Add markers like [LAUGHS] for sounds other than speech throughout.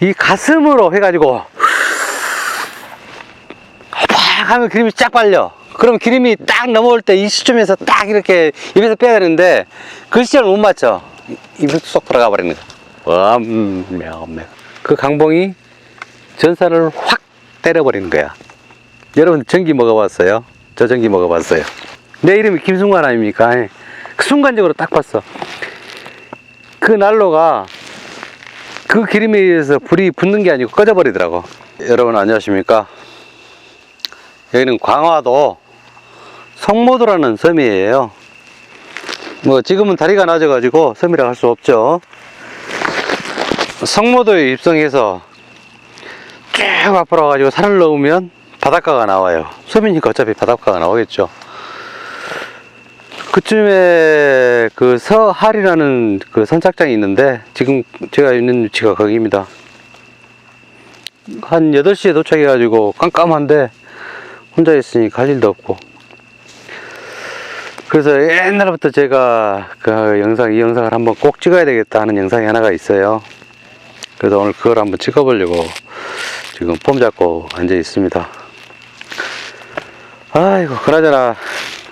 이 가슴으로 해가지고 팍 하면 기름이 쫙 빨려. 그럼 기름이 딱 넘어올 때 이 시점에서 딱 이렇게 입에서 빼야 되는데 그 시점을 못 맞춰. 입에 쏙 들어가 버리는 거야. 그 강봉이 전산을 확 때려버리는 거야. 여러분 전기 먹어봤어요? 저 전기 먹어봤어요. 내 이름이 김순관 아닙니까? 예. 그 순간적으로 딱 봤어. 그 난로가 그 기름에 의해서 불이 붙는 게 아니고 꺼져버리더라고. 여러분 안녕하십니까? 여기는 광화도 성모도라는 섬이에요. 뭐 지금은 다리가 낮아 가지고 섬이라 할 수 없죠. 성모도에 입성해서 쭉 앞으로 가지고 산을 넘으면 바닷가가 나와요. 섬이니까 어차피 바닷가가 나오겠죠. 그쯤에 그 서할이라는 그 선착장이 있는데 지금 제가 있는 위치가 거기입니다. 한 8시에 도착해가지고 깜깜한데 혼자 있으니 갈 일도 없고 그래서 옛날부터 제가 그 영상 이 영상을 한번 꼭 찍어야 되겠다 하는 영상이 하나가 있어요. 그래서 오늘 그걸 한번 찍어 보려고 지금 폼 잡고 앉아 있습니다. 아이고 그나저나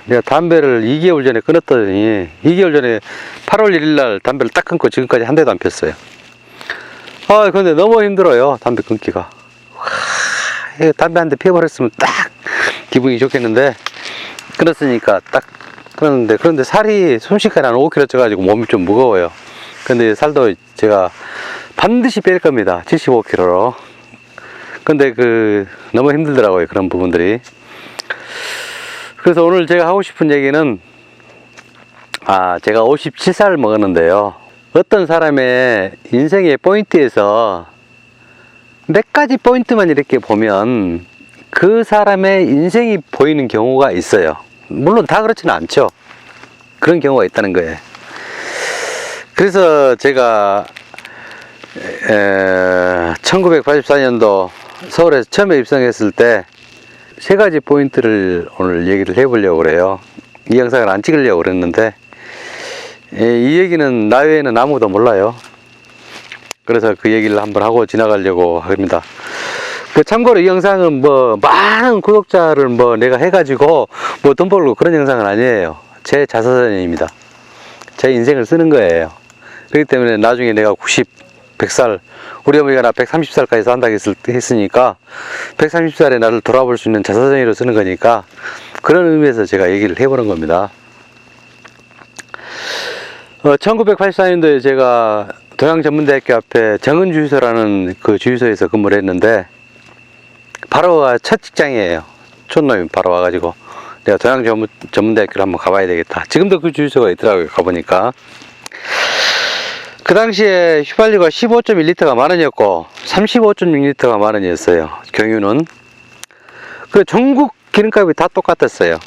내가 담배를 2개월 전에 끊었더니 2개월 전에 8월 1일 날 담배를 딱 끊고 지금까지 한 대도 안 폈어요. 아 근데 너무 힘들어요 담배 끊기가. 와, 담배 한 대 피워버렸으면 딱 기분이 좋겠는데 끊었으니까 딱 끊었는데 그런데 살이 순식간에 한 5kg 쪄가지고 몸이 좀 무거워요. 근데 살도 제가 반드시 뺄 겁니다. 75kg로. 근데 그 너무 힘들더라고요 그런 부분들이. 그래서 오늘 제가 하고 싶은 얘기는 아 제가 57살 먹었는데요. 어떤 사람의 인생의 포인트에서 몇 가지 포인트만 이렇게 보면 그 사람의 인생이 보이는 경우가 있어요. 물론 다 그렇지는 않죠. 그런 경우가 있다는 거예요. 그래서 제가 1984년도 서울에서 처음에 입성했을 때 세 가지 포인트를 오늘 얘기를 해보려고 그래요. 이 영상을 안 찍으려고 그랬는데 예, 이 얘기는 나 외에는 아무도 몰라요. 그래서 그 얘기를 한번 하고 지나가려고 합니다. 그 참고로 이 영상은 뭐 많은 구독자를 뭐 내가 해가지고 뭐 돈 벌고 그런 영상은 아니에요. 제 자서전입니다. 제 인생을 쓰는 거예요. 그렇기 때문에 나중에 내가 90, 100살, 우리 어머니가 나 130살까지 산다 했을, 했으니까 130살에 나를 돌아볼 수 있는 자서전으로 쓰는 거니까 그런 의미에서 제가 얘기를 해보는 겁니다. 어, 1984년도에 제가 동양전문대학교 앞에 정은주유소라는 그 주유소에서 근무를 했는데 바로가 첫 직장이에요. 촌놈이 바로 와가지고 내가 동양전문대학교를 한번 가봐야 되겠다. 지금도 그 주유소가 있더라고요. 가보니까. 그 당시에 휘발유가 15.1리터가 만 원이었고 35.6리터가 만 원이었어요. 경유는. 그 전국 기름값이 다 똑같았어요.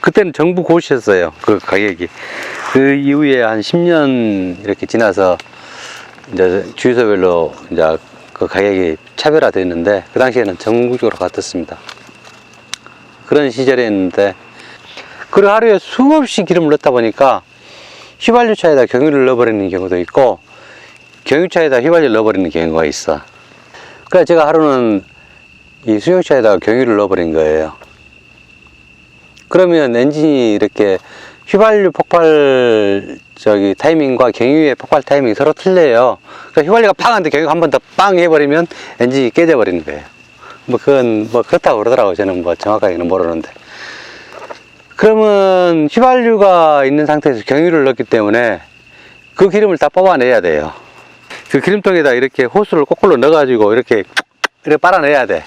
그때는 정부 고시였어요. 그 가격이. 그 이후에 한 10년 이렇게 지나서 이제 주유소별로 이제 그 가격이 차별화됐는데 그 당시에는 전국적으로 같았습니다. 그런 시절이었는데 그리고 하루에 수없이 기름을 넣다 보니까 휘발유차에다 경유를 넣어버리는 경우도 있고 경유차에다 휘발유를 넣어버리는 경우가 있어. 그래서 제가 하루는 이 수용차에다가 경유를 넣어버린 거예요. 그러면 엔진이 이렇게 휘발유 폭발 저기 타이밍과 경유의 폭발 타이밍이 서로 틀려요. 그러니까 휘발유가 팡 하는데 경유가 한 번 더 빵 해버리면 엔진이 깨져버리는 거예요. 뭐 그건 뭐 그렇다고 그러더라고요. 저는 뭐 정확하게는 모르는데. 그러면 휘발유가 있는 상태에서 경유를 넣기 때문에 그 기름을 다 뽑아내야 돼요. 그 기름통에다 이렇게 호스를 거꾸로 넣어가지고 이렇게 이렇게 빨아내야 돼.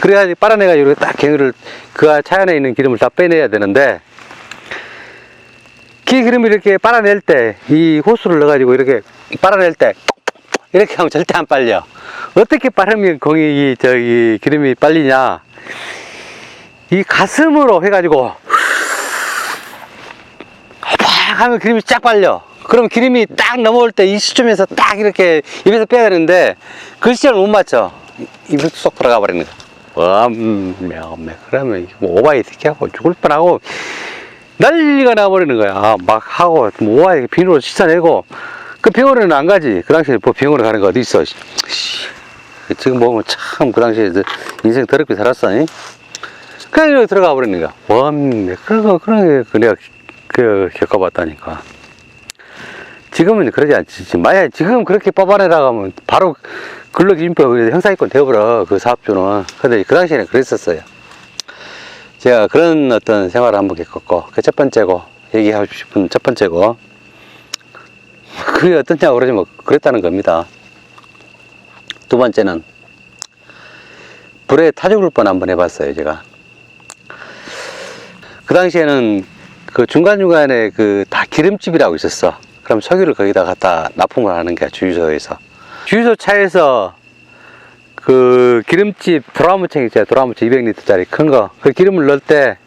그래야지 빨아내가지고 딱 경유를 그 차 안에 있는 기름을 다 빼내야 되는데 그 기름을 이렇게 빨아낼 때 이 호스를 넣어가지고 이렇게 빨아낼 때 이렇게 하면 절대 안 빨려. 어떻게 빠르면 공이 저기 기름이 빨리냐? 이 가슴으로 해가지고 팍 하면 기름이 쫙 빨려. 그럼 기름이 딱 넘어올 때 이 시점에서 딱 이렇게 입에서 빼야 되는데 그 시점을 못 맞춰. 입에 쏙 들어가 버리는 거야. 엄매, 엄매. 그러면 뭐 오바이 새끼하고 죽을 뻔하고 난리가 나버리는 거야. 아, 막 하고, 뭐 오바이 비누로 씻어내고 그 병원에는 안 가지. 그 당시에 뭐 병원에 가는 거 어디 있어. 지금 보면 참 그 당시에 저 인생 더럽게 살았어. 잉? 그냥 들어가 버리는 거야. 원, 그거, 그런 게 내가 그 겪어봤다니까. 지금은 그러지 않지. 만약에 지금 그렇게 뽑아내라 하면 바로 근로기준표 형사기권 되어버려. 그 사업주는. 근데 그 당시에는 그랬었어요. 제가 그런 어떤 생활을 한번 겪었고, 그 첫 번째고, 얘기하고 싶은 첫 번째고, 그게 어떠냐고 그러지만 그랬다는 겁니다. 두 번째는, 불에 타 죽을 뻔 한번 해봤어요, 제가. 그 당시에는 그 중간중간에 그 다 기름집이라고 있었어. 그럼 석유를 거기다 갖다 납품을 하는 게 주유소에서. 주유소 차에서 그 기름집 도라무청 있잖아요. 도라무청 200리터짜리 큰 거. 그 기름을 넣을 때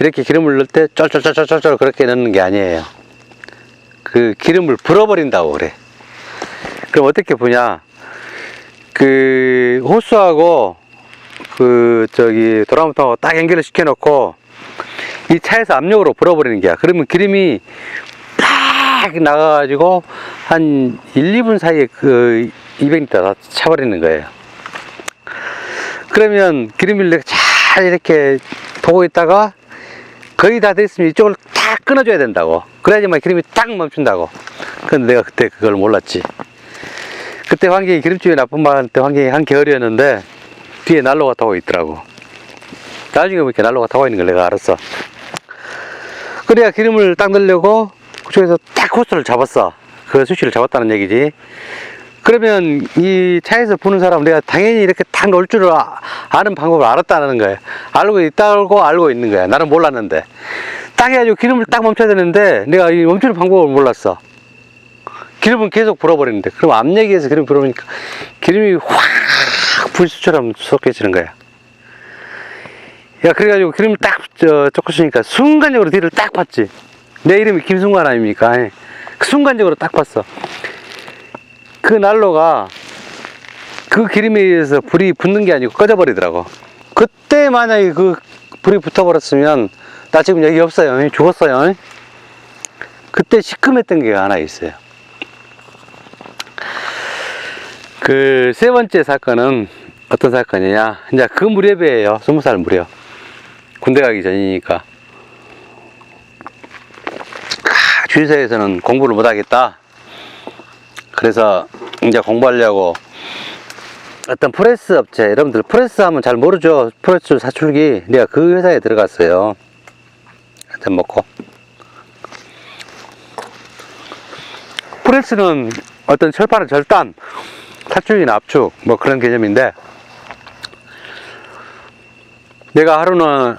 이렇게 기름을 넣을 때 쫄쫄쫄쫄쫄 그렇게 넣는 게 아니에요. 그 기름을 불어버린다고 그래. 그럼 어떻게 보냐? 그 호수하고 그 저기 도라무통하고 딱 연결을 시켜놓고 이 차에서 압력으로 불어버리는 게야. 그러면 기름이 딱 나가가지고 한 1, 2분 사이에 그 200리터 다 차버리는 거예요. 그러면 기름을 이렇게 잘 이렇게 보고 있다가 거의 다 됐으면 이쪽을 딱 끊어줘야 된다고. 그래야지만 기름이 딱 멈춘다고. 근데 내가 그때 그걸 몰랐지. 그때 환경이 기름집이 나쁜 말할 때 환경이 한 겨울이었는데 뒤에 난로가 타고 있더라고. 나중에 이렇게 난로가 타고 있는 걸 내가 알았어. 그래야 기름을 딱 넣으려고 그쪽에서 딱 호스를 잡았어. 그 수치를 잡았다는 얘기지. 그러면 이 차에서 부는 사람은 내가 당연히 이렇게 딱 넣을 줄 아- 아는 방법을 알았다는 거야. 알고 있다고 알고 있는 거야. 나는 몰랐는데. 딱 해가지고 기름을 딱 멈춰야 되는데 내가 이 멈추는 방법을 몰랐어. 기름은 계속 불어버리는데. 그럼 의해서 기름이 불어오니까 기름이 확 불수처럼 쏟겨지는 거야. 야, 그래가지고 기름을 딱, 저, 쫓으니까 순간적으로 뒤를 딱 봤지. 내 이름이 김순관 아닙니까? 예. 그 순간적으로 딱 봤어. 그 난로가 그 기름에 의해서 불이 붙는 게 아니고 꺼져버리더라고. 그때 만약에 그 불이 붙어버렸으면 나 지금 여기 없어요. 죽었어요. 그때 시큼했던 게 하나 있어요. 그 세 번째 사건은 어떤 사건이냐. 이제 그 무렵이에요. 스무 살 무렵. 군대 가기 전이니까. 아, 주유소에서는 공부를 못 하겠다. 그래서 이제 공부하려고 어떤 프레스 업체, 여러분들 프레스 하면 잘 모르죠? 프레스 사출기. 내가 그 회사에 들어갔어요. 한잔 먹고. 프레스는 어떤 철판의 절단, 사출기나 압축, 뭐 그런 개념인데, 내가 하루는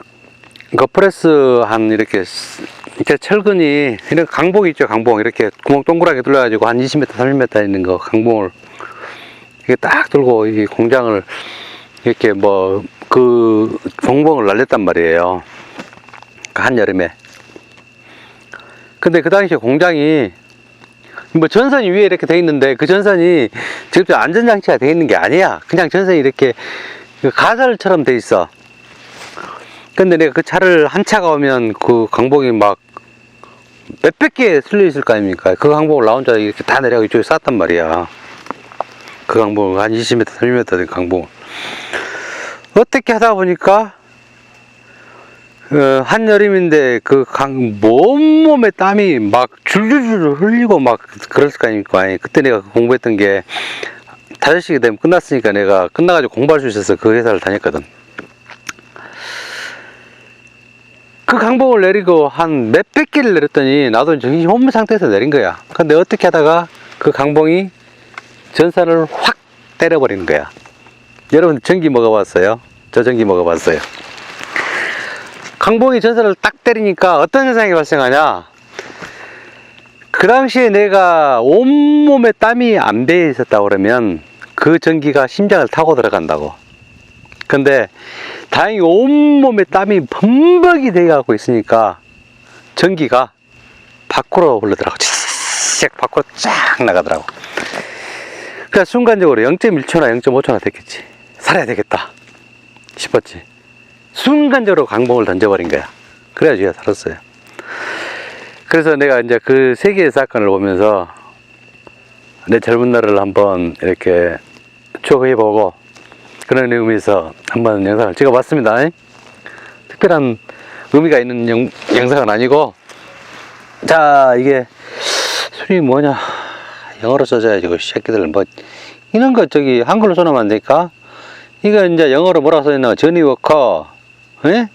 그 프레스 한 이렇게 스- 이렇게 철근이 이런 강봉 있죠 강봉. 이렇게 구멍 동그랗게 뚫려가지고 한 20m 30m 있는 거 강봉을 이렇게 딱 들고 이 공장을 이렇게 뭐그 공봉을 날렸단 말이에요. 그 한여름에. 근데 그 당시에 공장이 뭐 전선이 위에 이렇게 돼 있는데 그 전선이 직접 안전장치가 돼 있는 게 아니야. 그냥 전선이 이렇게 그 가설처럼 돼 있어 근데 내가 그 차를 한 차가 오면 그 강봉이 막 몇백 개 쓸려 있을 거 아닙니까? 그 강봉을 나 혼자 이렇게 다 내려가 이쪽에 쌌단 말이야. 그 강봉을 한 20m, 30m 된 강봉을. 어떻게 하다 보니까 어, 한여름인데 그 강, 온몸에 땀이 막 줄줄줄 흘리고 막 그랬을 거 아닙니까? 아니, 그때 내가 그 공부했던 게 5시가 되면 끝났으니까 내가 끝나가지고 공부할 수 있어서 그 회사를 다녔거든. 그 강봉을 내리고 한 몇백 개를 내렸더니 나도 정신이 혼미 상태에서 내린 거야. 근데 어떻게 하다가 그 강봉이 전선을 확 때려버리는 거야. 여러분 전기 먹어봤어요? 저 전기 먹어봤어요. 강봉이 전선을 딱 때리니까 어떤 현상이 발생하냐? 그 당시에 내가 온몸에 땀이 안 배어 있었다 그러면 그 전기가 심장을 타고 들어간다고. 근데 다행히 온몸에 땀이 범벅이 돼가고 있으니까 전기가 밖으로 흘러더라고. 씩 밖으로 쫙 나가더라고. 그러니까 순간적으로 0.1초나 0.5초나 됐겠지. 살아야 되겠다 싶었지. 순간적으로 강봉을 던져버린 거야. 그래야 쥐가 살았어요. 그래서 내가 이제 그 세 개의 사건을 보면서 내 젊은 날을 한번 이렇게 추억해보고 그런 의미에서 한번 영상을 찍어봤습니다. 특별한 의미가 있는 영, 영상은 아니고 자 이게 술이 뭐냐. 영어로 써줘야지 그 새끼들. 뭐 이런 거 저기 한글로 써놓으면 안 되니까. 이거 이제 영어로 뭐라고 써있나? 저니 워커 에?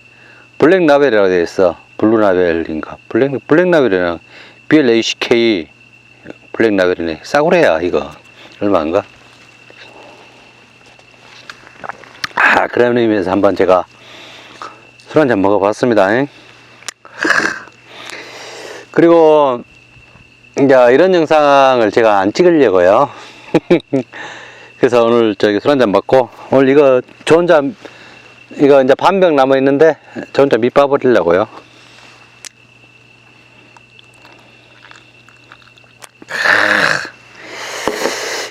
블랙 라벨이라고 되어 있어. 블루 라벨인가? 블랙 블랙 라벨이나 BLACK 블랙 라벨이네. 싸구려야 이거. 얼마인가 아 그런 의미에서 한번 제가 술 한잔 먹어봤습니다. 잉? 그리고 이제 이런 영상을 제가 안 찍으려고요. [LAUGHS] 그래서 오늘 저기 술 한잔 먹고 오늘 이거 저 혼자 이거 이제 반병 남아 있는데 저 혼자 밑 빠버리려고요.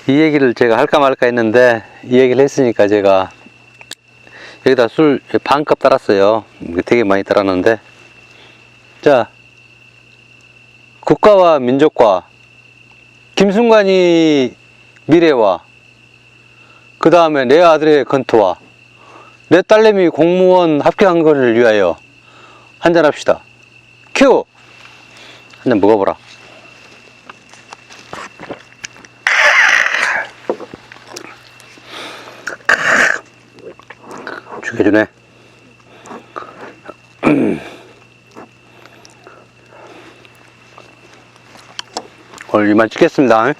이 얘기를 제가 할까 말까 했는데 이 얘기를 했으니까 제가 여기다 술 반컵 따랐어요. 되게 많이 따랐는데. 자 국가와 민족과 김순관이 미래와 그 다음에 내 아들의 건투와 내 딸내미 공무원 합격한 것을 위하여 한잔합시다. 큐! 한잔 먹어보라 죽여주네. [CLEARS THROAT] 오늘 이만 찍겠습니다